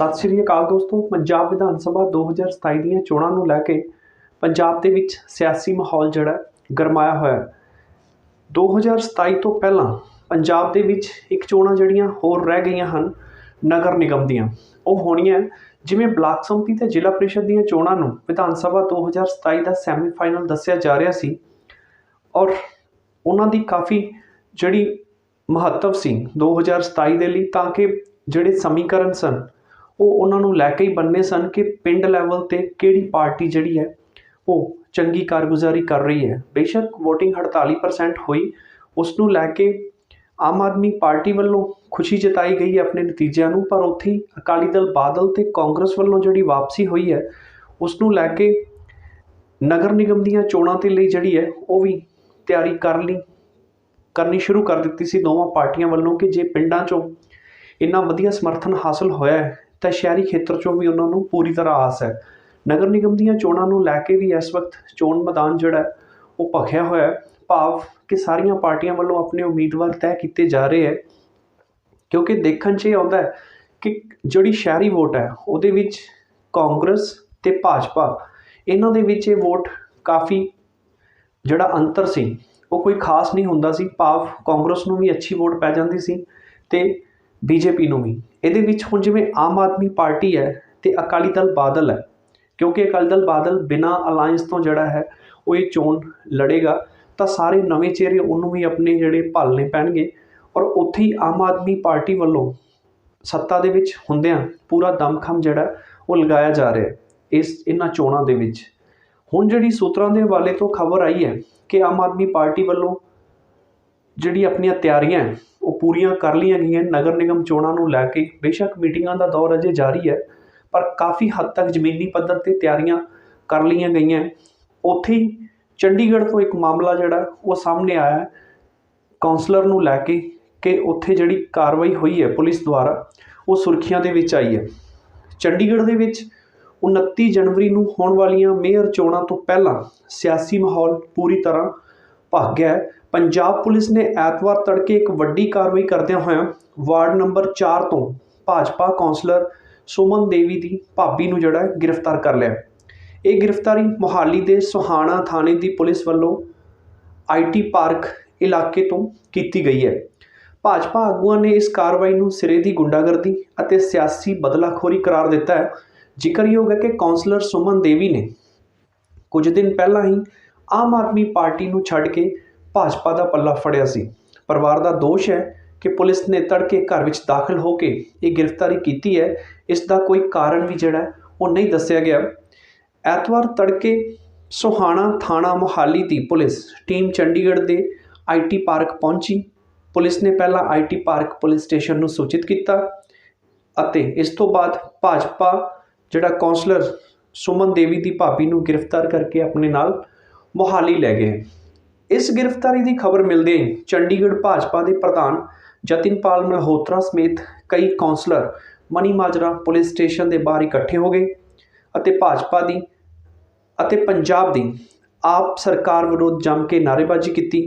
ਸਤਿ ਸ਼੍ਰੀ ਅਕਾਲ ਦੋਸਤੋ, ਪੰਜਾਬ ਵਿਧਾਨ ਸਭਾ 2027 ਦੀਆਂ ਚੋਣਾਂ ਨੂੰ ਲੈ ਕੇ ਪੰਜਾਬ ਦੇ ਵਿੱਚ ਸਿਆਸੀ ਮਾਹੌਲ ਜਿਹੜਾ ਗਰਮਾਇਆ ਹੋਇਆ ਹੈ। 2027 ਤੋਂ ਪਹਿਲਾਂ ਪੰਜਾਬ ਦੇ ਵਿੱਚ ਇੱਕ ਚੋਣਾਂ ਜਿਹੜੀਆਂ ਹੋਰ ਰਹਿ ਗਈਆਂ ਹਨ, ਨਗਰ ਨਿਗਮ ਦੀਆਂ। ਉਹ ਹੋਣੀਆਂ ਜਿਵੇਂ ਬਲਾਕ ਸੰਮਤੀ ਤੇ ਜ਼ਿਲ੍ਹਾ ਪ੍ਰੀਸ਼ਦ ਦੀਆਂ ਚੋਣਾਂ ਨੂੰ ਵਿਧਾਨ ਸਭਾ 2027 ਦਾ ਸੈਮੀਫਾਈਨਲ ਦੱਸਿਆ ਜਾ ਰਿਹਾ ਸੀ ਔਰ ਉਹਨਾਂ ਦੀ ਕਾਫੀ ਜਿਹੜੀ ਮਹੱਤਵ ਸੀ 2027 ਦੇ ਲਈ, ਤਾਂ ਕਿ ਜਿਹੜੇ ਸਮੀਕਰਨ ਸਨ ਉਹ ਉਹਨਾਂ ਨੂੰ ਲੈ ਕੇ ਹੀ ਬੰਨੇ ਸਨ ਕਿ ਪਿੰਡ ਲੈਵਲ ਤੇ ਕਿਹੜੀ ਪਾਰਟੀ ਜਿਹੜੀ ਹੈ ਉਹ ਚੰਗੀ ਕਾਰਗੁਜ਼ਾਰੀ ਕਰ ਰਹੀ ਹੈ। ਬੇਸ਼ੱਕ VOTING 48% ਹੋਈ। ਉਸ ਨੂੰ ਲੈ ਕੇ ਆਮ ਆਦਮੀ ਪਾਰਟੀ ਵੱਲੋਂ ਖੁਸ਼ੀ ਜਤਾਈ ਗਈ ਹੈ ਆਪਣੇ ਨਤੀਜਿਆਂ ਨੂੰ, ਪਰ ਉੱਥੇ ਅਕਾਲੀ ਦਲ ਬਾਦਲ ਤੇ ਕਾਂਗਰਸ ਵੱਲੋਂ ਜਿਹੜੀ ਵਾਪਸੀ ਹੋਈ ਹੈ, ਉਸ ਨੂੰ ਲੈ ਕੇ ਨਗਰ ਨਿਗਮ ਦੀਆਂ ਚੋਣਾਂ ਦੇ ਲਈ ਜਿਹੜੀ ਹੈ, ਉਹ ਵੀ ਤਿਆਰੀ ਕਰ ਲਈ, ਕਰਨੀ ਸ਼ੁਰੂ ਕਰ ਦਿੱਤੀ ਸੀ ਦੋਵਾਂ ਪਾਰਟੀਆਂ ਵੱਲੋਂ ਕਿ ਜੇ ਪਿੰਡਾਂ 'ਚੋਂ ਇੰਨਾ ਵਧੀਆ ਸਮਰਥਨ ਹਾਸਲ ਹੋਇਆ ਹੈ ਤਾਂ ਸ਼ਹਿਰੀ ਖੇਤਰ 'ਚੋਂ ਵੀ ਉਹਨਾਂ ਨੂੰ ਪੂਰੀ ਤਰ੍ਹਾਂ ਆਸ ਹੈ। ਨਗਰ ਨਿਗਮ ਦੀਆਂ ਚੋਣਾਂ ਨੂੰ ਲੈ ਕੇ ਵੀ ਇਸ ਵਕਤ ਚੋਣ ਮੈਦਾਨ ਜਿਹੜਾ ਉਹ ਭਖਿਆ ਹੋਇਆ ਭਾਵ ਕਿ ਸਾਰੀਆਂ ਪਾਰਟੀਆਂ ਵੱਲੋਂ ਆਪਣੇ ਉਮੀਦਵਾਰ ਤੈਅ ਕੀਤੇ ਜਾ ਰਹੇ ਹੈ। ਕਿਉਂਕਿ ਦੇਖਣ 'ਚ ਇਹ ਆਉਂਦਾ ਕਿ ਜਿਹੜੀ ਸ਼ਹਿਰੀ ਵੋਟ ਹੈ, ਉਹਦੇ ਵਿੱਚ ਕਾਂਗਰਸ ਤੇ ਭਾਜਪਾ, ਇਹਨਾਂ ਦੇ ਵਿੱਚ ਇਹ ਵੋਟ ਕਾਫੀ ਜਿਹੜਾ ਅੰਤਰ ਸੀ, ਉਹ ਕੋਈ ਖਾਸ ਨਹੀਂ ਹੁੰਦਾ ਸੀ। ਭਾਵ ਕਾਂਗਰਸ ਨੂੰ ਵੀ ਅੱਛੀ ਵੋਟ ਪੈ ਜਾਂਦੀ ਸੀ ਤੇ ਬੀਜੇਪੀ ਨੂੰ ਵੀ। ਇਹਦੇ ਵਿੱਚ ਹੁਣ ਜਿਵੇਂ ਆਮ ਆਦਮੀ ਪਾਰਟੀ ਹੈ ਅਤੇ ਅਕਾਲੀ ਦਲ ਬਾਦਲ ਹੈ ਕਿਉਂਕਿ ਅਕਾਲੀ ਦਲ ਬਾਦਲ ਬਿਨਾਂ ਅਲਾਇੰਸ ਤੋਂ ਜਿਹੜਾ ਹੈ ਉਹ ਇਹ ਚੋਣ ਲੜੇਗਾ ਤਾਂ ਸਾਰੇ ਨਵੇਂ ਚਿਹਰੇ ਉਹਨੂੰ ਵੀ ਆਪਣੇ ਜਿਹੜੇ ਭਾਲਣੇ ਪੈਣਗੇ ਔਰ ਉੱਥੇ ਹੀ ਆਮ ਆਦਮੀ ਪਾਰਟੀ ਵੱਲੋਂ ਸੱਤਾ ਦੇ ਵਿੱਚ ਹੁੰਦਿਆਂ ਪੂਰਾ ਦਮਖਮ ਜਿਹੜਾ ਉਹ ਲਗਾਇਆ ਜਾ ਰਿਹਾ ਇਸ ਇਹਨਾਂ ਚੋਣਾਂ ਦੇ ਵਿੱਚ। ਹੁਣ ਜਿਹੜੀ ਸੂਤਰਾਂ ਦੇ ਹਵਾਲੇ ਤੋਂ ਖਬਰ ਆਈ ਹੈ ਕਿ ਆਮ ਆਦਮੀ ਪਾਰਟੀ ਵੱਲੋਂ ਜਿਹੜੀ ਆਪਣੀਆਂ ਤਿਆਰੀਆਂ ਹੈ, ਉਹ ਪੂਰੀਆਂ ਕਰ ਲਈਆਂ ਗਈਆਂ, ਨਗਰ ਨਿਗਮ ਚੋਣਾਂ ਨੂੰ ਲੈ ਕੇ ਬੇਸ਼ੱਕ ਮੀਟਿੰਗਾਂ ਦਾ ਦੌਰ ਅਜੇ ਜਾਰੀ ਹੈ, ਪਰ ਕਾਫੀ ਹੱਦ ਤੱਕ ਜ਼ਮੀਨੀ ਪੱਧਰ ਤੇ ਤਿਆਰੀਆਂ ਕਰ ਲਈਆਂ ਗਈਆਂ। ਉੱਥੇ ਹੀ ਚੰਡੀਗੜ੍ਹ ਤੋਂ ਇੱਕ ਮਾਮਲਾ ਜਿਹੜਾ, ਉਹ ਸਾਹਮਣੇ ਆਇਆ ਹੈ। ਕਾਉਂਸਲਰ ਨੂੰ ਲੈ ਕੇ ਕਿ ਉੱਥੇ ਜਿਹੜੀ ਕਾਰਵਾਈ ਹੋਈ ਹੈ ਪੁਲਿਸ ਦੁਆਰਾ, ਉਹ ਸੁਰਖੀਆਂ ਦੇ ਵਿੱਚ ਆਈ ਹੈ। ਚੰਡੀਗੜ੍ਹ ਦੇ ਵਿੱਚ 29 ਜਨਵਰੀ ਨੂੰ ਹੋਣ ਵਾਲੀਆਂ ਮੇਅਰ ਚੋਣਾਂ ਤੋਂ ਪਹਿਲਾਂ ਸਿਆਸੀ ਮਾਹੌਲ ਪੂਰੀ ਤਰ੍ਹਾਂ ਭਖ ਗਿਆ ਪੰਜਾਬ ਪੁਲਿਸ ਨੇ ਐਤਵਾਰ ਤੜਕੇ ਇੱਕ ਵੱਡੀ ਕਾਰਵਾਈ ਕਰਦਿਆਂ ਹੋਇਆਂ ਵਾਰਡ ਨੰਬਰ 4 ਤੋਂ ਭਾਜਪਾ ਕੌਂਸਲਰ ਸੁਮਨ ਦੇਵੀ ਦੀ ਭਾਬੀ ਨੂੰ ਜਿਹੜਾ ਗ੍ਰਿਫਤਾਰ ਕਰ ਲਿਆ ਇਹ ਗ੍ਰਿਫਤਾਰੀ ਮੋਹਾਲੀ ਦੇ ਸੁਹਾਣਾ ਥਾਣੇ ਦੀ ਪੁਲਿਸ ਵੱਲੋਂ ਆਈਟੀ ਪਾਰਕ ਇਲਾਕੇ ਤੋਂ ਕੀਤੀ ਗਈ ਹੈ। ਭਾਜਪਾ ਆਗੂਆਂ ਨੇ ਇਸ ਕਾਰਵਾਈ ਨੂੰ ਸਿਰੇ ਦੀ ਗੁੰਡਾਗਰਦੀ ਅਤੇ ਸਿਆਸੀ ਬਦਲਾਖੋਰੀ ਕਰਾਰ ਦਿੱਤਾ ਹੈ। ਜ਼ਿਕਰਯੋਗ ਹੈ ਕਿ ਕਾਉਂਸਲਰ ਸੁਮਨ ਦੇਵੀ ਨੇ ਕੁਝ ਦਿਨ ਪਹਿਲਾਂ ਹੀ ਆਮ ਆਦਮੀ ਪਾਰਟੀ ਨੂੰ ਛੱਡ ਕੇ ਭਾਜਪਾ ਦਾ ਪੱਲਾ ਫੜਿਆ ਸੀ। ਪਰਿਵਾਰ ਦਾ ਦੋਸ਼ ਹੈ ਕਿ ਪੁਲਿਸ ਨੇ ਤੜਕੇ ਘਰ ਵਿੱਚ ਦਾਖਲ ਹੋ ਕੇ ਇਹ ਗ੍ਰਿਫਤਾਰੀ ਕੀਤੀ ਹੈ। ਇਸ ਦਾ ਕੋਈ ਕਾਰਨ ਵੀ ਜਿਹੜਾ ਉਹ ਨਹੀਂ ਦੱਸਿਆ ਗਿਆ। ਐਤਵਾਰ ਤੜਕੇ ਸੋਹਾਣਾ ਥਾਣਾ ਮੁਹਾਲੀ ਦੀ ਪੁਲਿਸ ਟੀਮ ਚੰਡੀਗੜ੍ਹ ਦੇ ਆਈਟੀ ਪਾਰਕ ਪਹੁੰਚੀ। ਪੁਲਿਸ ਨੇ ਪਹਿਲਾਂ ਆਈਟੀ ਪਾਰਕ ਪੁਲਿਸ ਸਟੇਸ਼ਨ ਨੂੰ ਸੂਚਿਤ ਕੀਤਾ ਅਤੇ ਇਸ ਤੋਂ ਬਾਅਦ ਭਾਜਪਾ ਜਿਹੜਾ ਕਾਉਂਸਲਰ ਸੁਮਨ ਦੇਵੀ ਦੀ ਭਾਬੀ ਨੂੰ ਗ੍ਰਿਫਤਾਰ ਕਰਕੇ ਆਪਣੇ ਨਾਲ ਮੋਹਾਲੀ ਲੈ ਗਏ। ਇਸ ਗ੍ਰਿਫਤਾਰੀ ਦੀ ਖਬਰ ਮਿਲਦੇ ਹੀ ਚੰਡੀਗੜ੍ਹ ਭਾਜਪਾ ਦੇ ਪ੍ਰਧਾਨ ਜਤਿਨਪਾਲ ਮਲਹੋਤਰਾ ਸਮੇਤ ਕਈ councillor Mani Majra police station ਦੇ ਬਾਹਰ ਇਕੱਠੇ ਹੋ ਗਏ ਅਤੇ ਭਾਜਪਾ ਦੀ ਅਤੇ ਪੰਜਾਬ ਦੀ ਆਪ ਸਰਕਾਰ ਵਿਰੁੱਧ ਜੰਮ ਕੇ ਨਾਅਰੇਬਾਜ਼ੀ ਕੀਤੀ।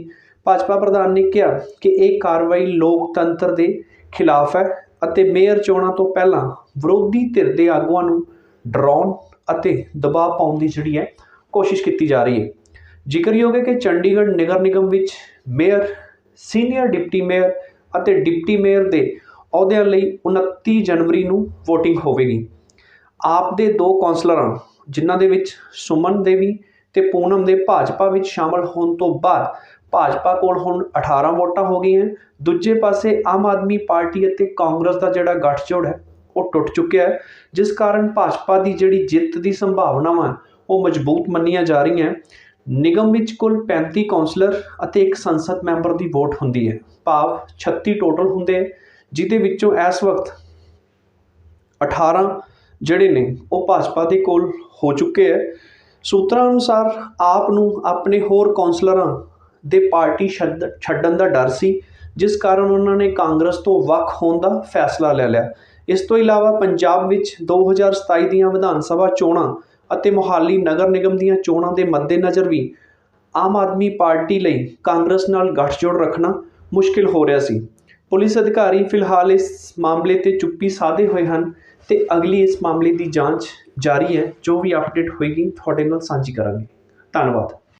ਭਾਜਪਾ ਪ੍ਰਧਾਨ ਨੇ ਕਿਹਾ ਕਿ ਇਹ ਕਾਰਵਾਈ ਲੋਕਤੰਤਰ ਦੇ ਖਿਲਾਫ ਹੈ ਅਤੇ ਮੇਅਰ ਚੋਣਾਂ ਤੋਂ ਪਹਿਲਾਂ ਵਿਰੋਧੀ ਧਿਰ ਦੇ ਆਗੂਆਂ ਨੂੰ ਡਰਾਉਣ ਅਤੇ ਦਬਾਅ ਪਾਉਣ ਦੀ ਜਿਹੜੀ ਹੈ ਕੋਸ਼ਿਸ਼ ਕੀਤੀ ਜਾ ਰਹੀ ਹੈ। ਜ਼ਿਕਰਯੋਗ ਹੈ ਕਿ ਚੰਡੀਗੜ੍ਹ ਨਗਰ ਨਿਗਮ ਵਿੱਚ ਮੇਅਰ, ਸੀਨੀਅਰ ਡਿਪਟੀ ਮੇਅਰ ਅਤੇ ਡਿਪਟੀ ਮੇਅਰ ਦੇ ਅਹੁਦਿਆਂ ਲਈ 29 ਜਨਵਰੀ ਨੂੰ VOTING ਹੋਵੇਗੀ। ਆਪ ਦੇ ਦੋ ਕੌਂਸਲਰਾਂ, ਜਿਨ੍ਹਾਂ ਦੇ ਵਿੱਚ ਸੁਮਨ ਦੇਵੀ ਤੇ ਪੂਨਮ ਦੇ ਭਾਜਪਾ ਵਿੱਚ ਸ਼ਾਮਲ ਹੋਣ ਤੋਂ ਬਾਅਦ ਭਾਜਪਾ ਕੋਲ ਹੁਣ 18 ਵੋਟਾਂ ਹੋ ਗਈਆਂ, ਦੂਜੇ ਪਾਸੇ ਆਮ ਆਦਮੀ ਪਾਰਟੀ ਅਤੇ ਕਾਂਗਰਸ ਦਾ ਜਿਹੜਾ ਗੱਠਜੋੜ ਹੈ, ਉਹ ਟੁੱਟ ਚੁੱਕਿਆ ਹੈ, ਜਿਸ ਕਾਰਨ ਭਾਜਪਾ ਦੀ ਜਿਹੜੀ ਜਿੱਤ ਦੀ ਸੰਭਾਵਨਾਵਾਂ, ਉਹ ਮਜ਼ਬੂਤ ਮੰਨੀਆਂ ਜਾ ਰਹੀਆਂ। ਨਿਗਮ ਵਿੱਚ ਕੁੱਲ 35 ਕੌਂਸਲਰ ਅਤੇ ਇੱਕ ਸੰਸਦ ਮੈਂਬਰ ਦੀ ਵੋਟ ਹੁੰਦੀ ਹੈ। ਭਾਵ 36 ਟੋਟਲ ਹੁੰਦੇ ਹੈ, ਜਿਹਦੇ ਵਿੱਚੋਂ ਇਸ ਵਕਤ 18 ਜਿਹੜੇ ਨੇ ਉਹ ਭਾਜਪਾ ਦੇ ਕੋਲ ਹੋ ਚੁੱਕੇ ਹੈ। ਸੂਤਰਾਂ ਅਨੁਸਾਰ ਆਪ ਨੂੰ ਆਪਣੇ ਹੋਰ ਕੌਂਸਲਰਾਂ ਦੇ ਪਾਰਟੀ ਛੱਡ- ਛੱਡਣ ਦਾ ਡਰ ਸੀ ਜਿਸ ਕਾਰਨ ਉਹਨਾਂ ਨੇ ਕਾਂਗਰਸ ਤੋਂ ਵੱਖ ਹੋਣ ਦਾ ਫੈਸਲਾ ਲੈ ਲਿਆ। ਇਸ ਤੋਂ ਇਲਾਵਾ ਪੰਜਾਬ ਵਿੱਚ 2027 ਦੀਆਂ ਵਿਧਾਨ ਸਭਾ ਚੋਣਾਂ ਅਤੇ ਮੁਹਾਲੀ ਨਗਰ ਨਿਗਮ ਦੀਆਂ ਚੋਣਾਂ ਦੇ ਮੱਦੇਨਜ਼ਰ ਵੀ ਆਮ ਆਦਮੀ ਪਾਰਟੀ ਲਈ ਕਾਂਗਰਸ ਨਾਲ ਗੱਠਜੋੜ ਰੱਖਣਾ ਮੁਸ਼ਕਿਲ ਹੋ ਰਿਹਾ ਸੀ। ਪੁਲਿਸ ਅਧਿਕਾਰੀ ਫਿਲਹਾਲ ਇਸ ਮਾਮਲੇ ਤੇ ਚੁੱਪੀ ਸਾਧੇ ਹੋਏ ਹਨ ਤੇ ਅਗਲੀ ਇਸ ਮਾਮਲੇ ਦੀ ਜਾਂਚ ਜਾਰੀ ਹੈ। ਜੋ ਵੀ ਅਪਡੇਟ ਹੋਏਗੀ, ਤੁਹਾਡੇ ਨਾਲ ਸਾਂਝੀ ਕਰਾਂਗੇ। ਧੰਨਵਾਦ।